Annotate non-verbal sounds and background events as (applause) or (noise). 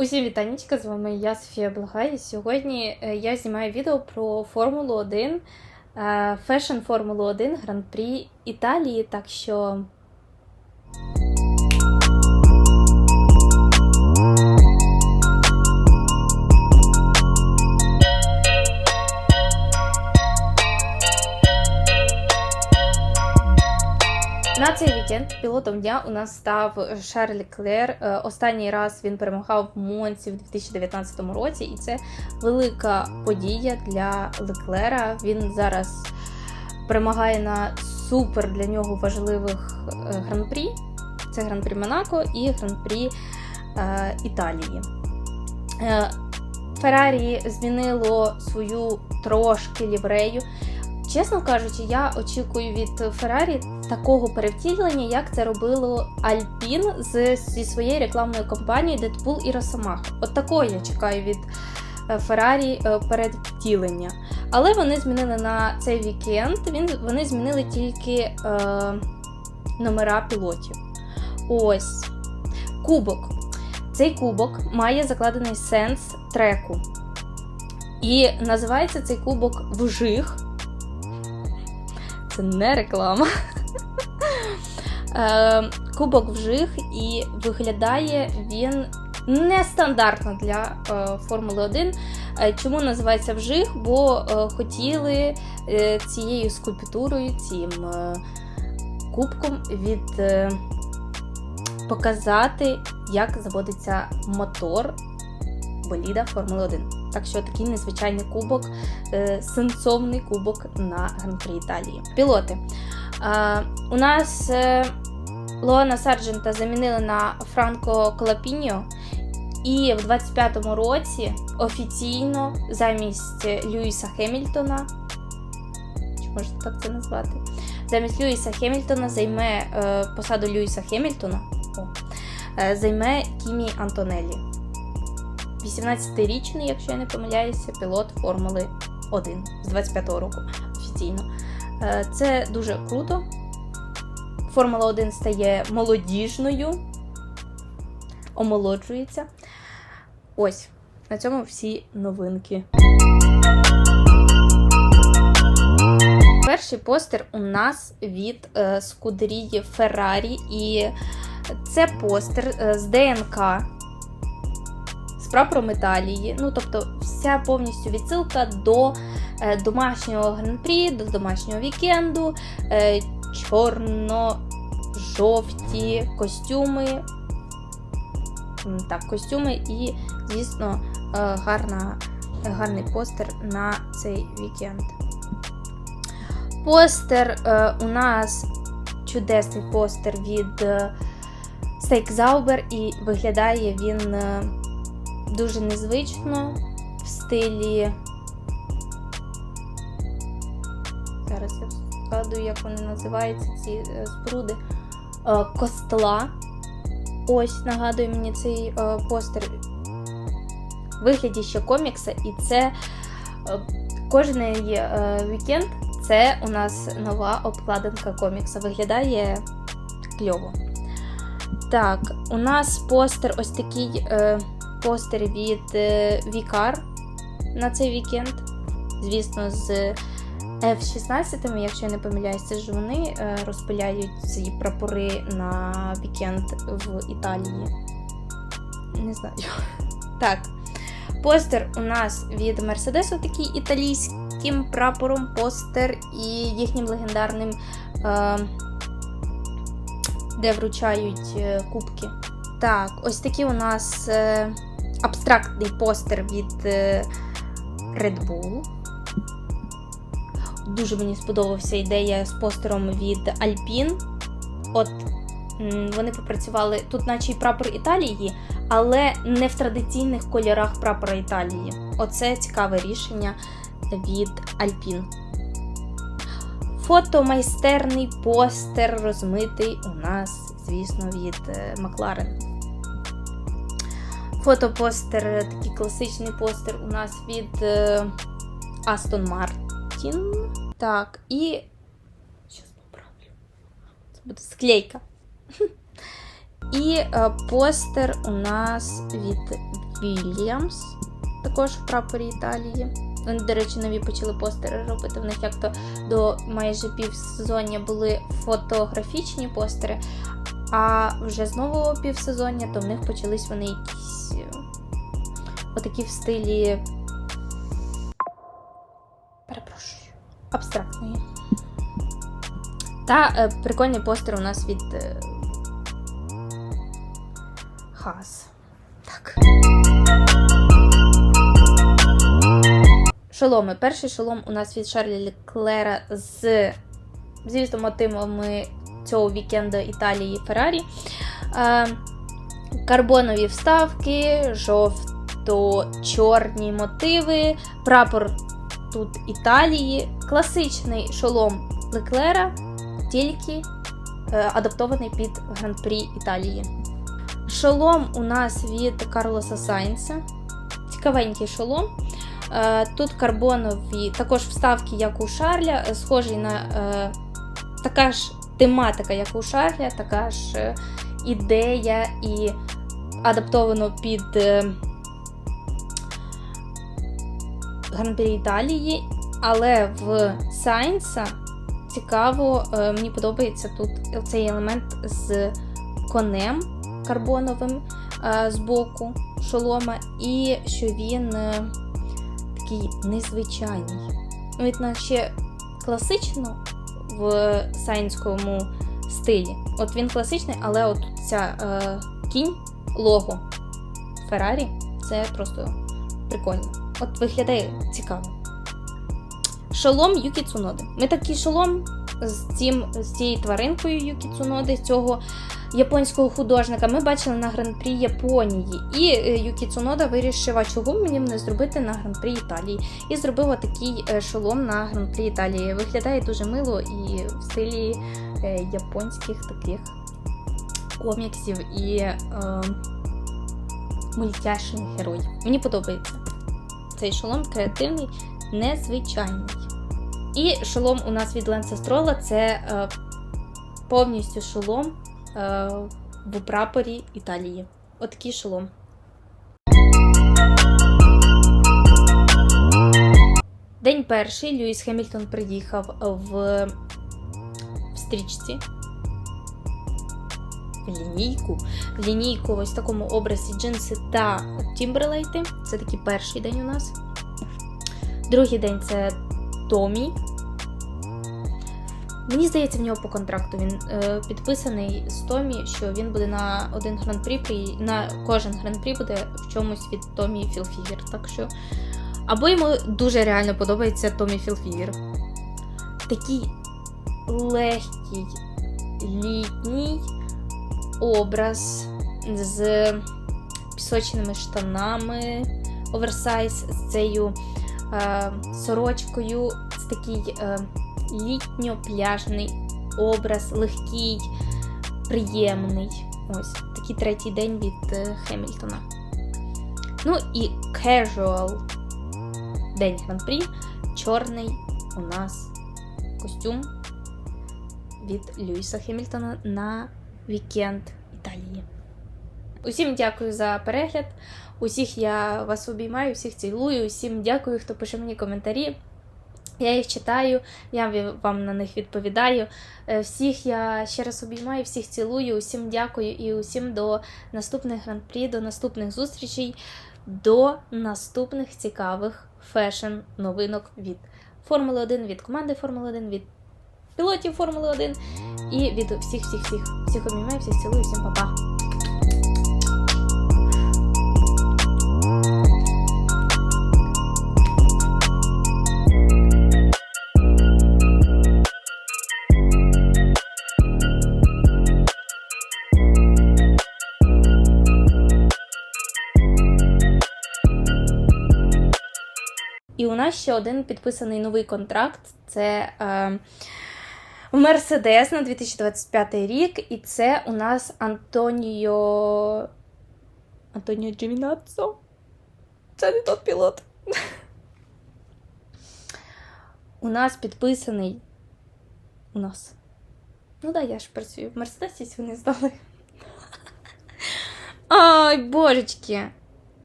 Усім вітанечка, з вами я Софія Блага, І Сьогодні е, я знімаю відео про Формулу 1, е, фешн Формулу 1 Гран-прі Італії. Так що На цей вікенд пілотом дня у нас став Шарль Клер. Е, Останній раз він перемагав в Монці в 2019 році, і це велика подія для Леклера. Він зараз перемагає на супер для нього важливих е, гран-прі. Це гран-прі Монако і гран-прі е, Італії. Феррарі змінило свою трошки ліврею. Чесно кажучи, я очікую від Феррарі такого перевтілення, як це робило Альпін з, зі своєю рекламною кампанією Deadpool і Росомаха. От такого я чекаю від е, Феррарі е, перевтілення. Але вони змінили на цей вікенд. Він, вони змінили тільки е, номера пілотів. Ось кубок. Цей кубок має закладений сенс треку. І називається цей кубок Вжих. Це не реклама. Е, Кубок вжих і виглядає він нестандартно для е, Формули 1. Е, Чому називається вжих? Бо хотіли цією скульптурою, цим кубком від показати, як заводиться мотор боліда Формули 1. Так що такий незвичайний кубок, сенсовний кубок на Гран-прі Італії. Пілоти. У нас е, Лоана Сарджента замінили на Франко Колапіньо. І в 25-му році офіційно замість Льюіса Хемільтона, чи можна так це назвати? Замість Льюіса Хемільтона займе е, посаду Льюіса Хемільтона, о, е, займе Кімі Антонеллі. 18-річний, якщо я не помиляюся, пілот Формули 1 з 25-го року офіційно. Е, Це дуже круто. Формула 1 стає молодіжною, омолоджується. Ось, на цьому всі новинки. Перший постер у нас від е, Скудерії Феррарі, і це постер е, з ДНК з прапором Італії. Ну, тобто, вся повністю відсилка до е, домашнього гран-прі, до домашнього вікенду, е, чорно-жовті костюми. Так, костюми і, звісно, е, гарна, гарний постер на цей вікенд. Постер у нас чудесний постер від Steak Zauber, і виглядає він дуже незвично в стилі. Зараз я згадую, як вони називаються, ці е, споруди. Е, Костла. Ось нагадує мені цей е, постер. Вигляді ще комікса, і це кожен вікенд це у нас нова обкладинка комікса. Виглядає кльово. Так, у нас постер ось такий постер від е, Вікар на цей вікенд. Звісно, з F-16, якщо я не помиляюсь, це ж вони е, розпиляють ці прапори на вікенд в Італії. Не знаю. (laughs) Так. Постер у нас від Мерседесу такий італійським прапором, постер і їхнім легендарним, е, де вручають кубки. Так, ось такий у нас абстрактний постер від е, Red Bull. Дуже мені сподобався ідея з постером від Alpine. От вони попрацювали тут, наче й прапор Італії, але не в традиційних кольорах прапора Італії. Оце цікаве рішення від Alpine. Фотомайстерний постер розмитий у нас, звісно, від е, Макларен. Фотопостер, такий класичний постер у нас від е, Aston Martin. Так, і. Зараз поправлю. Це буде склейка. І е, постер у нас від Williams, також в прапорі Італії. Вони, до речі, нові почали постери робити. В них як то до майже півсезоння були фотографічні постери, а вже з нового півсезоння, то в них почались вони якісь е, отакі в стилі. Перепрошую, абстрактної. Та е, прикольний постер у нас від е, Хас. Так. Шоломи. Перший шолом у нас від Шарлі Леклера з, звісно, мотивами цього вікенду Італії Феррарі. Е, карбонові вставки, жовто-чорні мотиви, прапор тут Італії, класичний шолом Леклера, тільки е, адаптований під гран-прі Італії. Шолом у нас від Карлоса Сайнса. Цікавенький шолом. Е, Тут карбонові також вставки, як у Шарля, схожі на така ж тематика, як у Шарля, така ж е, ідея і адаптовано під е, Гран-прі Італії, але в Сайнса цікаво, е, мені подобається тут цей елемент з конем карбоновим з боку шолома, і що він такий незвичайний. Він наче класично в сайнському стилі. От він класичний, але от ця е, кінь лого Феррарі це просто прикольно. От виглядає цікаво. Шолом Юкі Цуноди. Ми такий шолом з, цим, з цією тваринкою Юкі Цуноди, цього японського художника, ми бачили на гран-прі Японії. І е, Юкі Цунода вирішив, а чого мені не зробити на гран-прі Італії. І зробив такий шолом на гран-прі Італії. Виглядає дуже мило і в стилі е, японських таких коміксів і е, мультяшних героїв. Мені подобається. Цей шолом креативний, незвичайний. І шолом у нас від Ленса Строла це е, повністю шолом е, в прапорі Італії. Отакий шолом. День перший Льюіс Хемільтон приїхав в, в стрічці. Лінійку. Лінійку ось в такому образі джинси та Тімберлейти. Це такий перший день у нас. Другий день це Томі. Мені здається, в нього по контракту він е, підписаний з Томі, що він буде на один гран-прі, на кожен гран-прі буде в чомусь від Томі Філфігер. Так що. Або йому дуже реально подобається Томі Філфігер. Такий легкий літній образ з пісочними штанами, оверсайз з цією е, сорочкою. Це такий е, літньо-пляжний образ, легкий, приємний. Ось такий третій день від е, Хемільтона. Ну і casual день гран-прі. Чорний у нас костюм від Льюіса Хемільтона на вікенд Італії. Усім дякую за перегляд. Усіх я вас обіймаю, всіх цілую, усім дякую, хто пише мені коментарі. Я їх читаю, я вам на них відповідаю. Е, Всіх я ще раз обіймаю, всіх цілую, усім дякую і усім до наступних гран-прі, до наступних зустрічей, до наступних цікавих фешн-новинок від Формули 1, від команди Формули 1, від пілотів Формули 1 і від всіх, всіх, всіх. Всіх обіймаю, всіх цілую, всім па-па. У нас ще один підписаний новий контракт. Це е, Мерседес на 2025 рік. І це у нас Антоніо. Антоніо Джемінацо. Це не тот пілот. (laughs) У нас підписаний. У нас. Ну да, я ж працюю в Мерседесі, вони здали. (laughs) Ай, божечки.